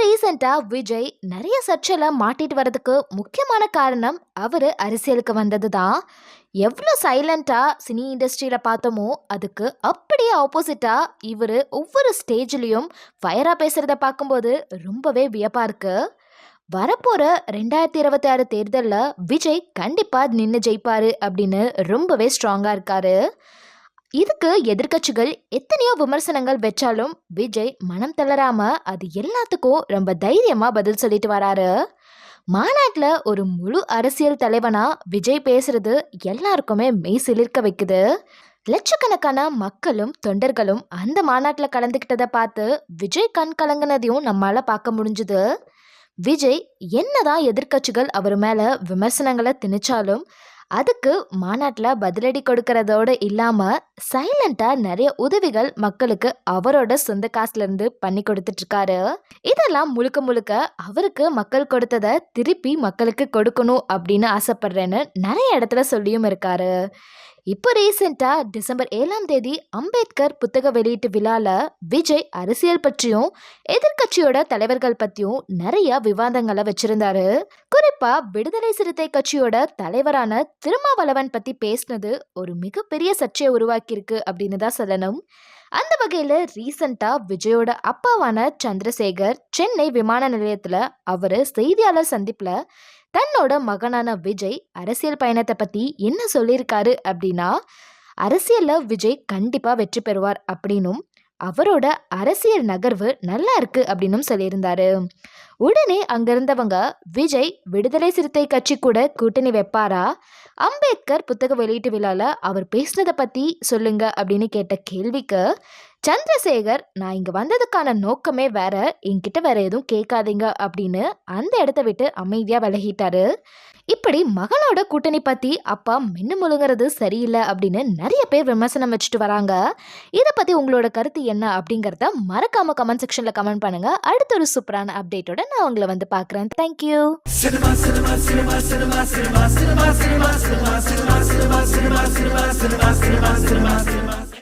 ரீசெண்டாக விஜய் நிறைய சர்ச்சையில் மாட்டிட்டு வரதுக்கு முக்கியமான காரணம் அவர் அரசியலுக்கு வந்தது தான் எவ்வளோ சைலண்ட்டாக சினி இண்டஸ்ட்ரியில் பார்த்தோமோ அதுக்கு அப்படியே ஆப்போசிட்டாக இவர் ஒவ்வொரு ஸ்டேஜ்லேயும் ஃபயராக பேசுகிறத பார்க்கும்போது ரொம்பவே வியப்பாக இருக்குது வரப்போகிற ரெண்டாயிரத்தி இருபத்தி ஆறு தேர்தலில் விஜய் கண்டிப்பாக நின்று ஜெயிப்பார் அப்படின்னு ரொம்பவே ஸ்ட்ராங்காக இருக்காரு. இதுக்கு எதிர்க்கட்சிகள் எத்தனையோ விமர்சனங்கள் வச்சாலும் விஜய் மனம் தளராம அது எல்லாத்துக்கும் ரொம்ப தைரியமா பதில் சொல்லிட்டு வராரு. மாநாட்டில் ஒரு முழு அரசியல் தலைவனா விஜய் பேசுறது எல்லாருக்குமே மெய் சிலிர்க்க வைக்குது. லட்சக்கணக்கான மக்களும் தொண்டர்களும் அந்த மாநாட்டில் கலந்துக்கிட்டதை பார்த்து விஜய் கண் கலங்கினதையும் நம்மளால் பார்க்க முடிஞ்சுது. விஜய் என்னதான் எதிர்க்கட்சிகள் அவர் மேலே விமர்சனங்களை திணிச்சாலும் அதுக்கு மாநாட்டில் பதிலடி கொடுக்கறதோடு இல்லாமல் சைலண்ட்டாக நிறைய உதவிகள் மக்களுக்கு அவரோட சொந்த காசுலேருந்து பண்ணி கொடுத்துட்ருக்காரு. இதெல்லாம் முழுக்க முழுக்க அவருக்கு மக்கள் கொடுத்ததை திருப்பி மக்களுக்கு கொடுக்கணும் அப்படின்னு ஆசைப்படுறேன்னு நிறைய இடத்துல சொல்லியும் இருக்காரு. இப்போ ரீசெண்டாக டிசம்பர் ஏழாம் தேதி அம்பேத்கர் புத்தக வெளியீட்டு விழாவில் விஜய் அரசியல் பற்றியும் எதிர்க்கட்சியோட தலைவர்கள் பற்றியும் நிறைய விவாதங்களை வச்சிருந்தாரு. குறிப்பா விடுதலை சிறுத்தை கட்சியோட தலைவரான திருமாவளவன் பத்தி பேசினது ஒரு மிகப்பெரிய சர்ச்சையை உருவாக்கியிருக்கு அப்படின்னு தான் சொல்லணும். அந்த வகையில ரீசண்டா விஜயோட அப்பாவான சந்திரசேகர் சென்னை விமான நிலையத்துல அவரு செய்தியாளர் சந்திப்புல தன்னோட மகனான விஜய் அரசியல் பயணத்தை பற்றி என்ன சொல்லியிருக்காரு அப்படின்னா அரசியலில் விஜய் கண்டிப்பாக வெற்றி பெறுவார் அப்படின்னும் அவரோட அரசியல் நகர்வு நல்லா இருக்கு அப்படின்னும் சொல்லியிருந்தாரு. உடனே அங்கிருந்தவங்க விஜய் விடுதலை சிறுத்தை கட்சி கூட கூட்டணி வைப்பாரா? அம்பேத்கர் புத்தக வெளியீட்டு விழால அவர் பேசினதை பற்றி சொல்லுங்க அப்படின்னு கேட்ட கேள்விக்கு சந்திரசேகர் நான் இங்கே வந்ததுக்கான நோக்கமே வேற என்கிட்ட வேற எதுவும் கேட்காதீங்க அப்படின்னு அந்த இடத்த விட்டு அமைதியாக விலகிட்டாரு இப்படி மகனோட கூட்டணி பற்றி அப்பா மின்னு முழுங்கிறது சரியில்லை அப்படின்னு நிறைய பேர் விமர்சனம் வச்சுட்டு வராங்க இதை பற்றி உங்களோட கருத்து என்ன அப்படிங்கிறத மறக்காம கமெண்ட் செக்ஷனில் கமெண்ட் பண்ணுங்க அடுத்த ஒரு சூப்பரான அப்டேட்டோட நான் உங்களை வந்து பார்க்குறேன் தேங்க்யூ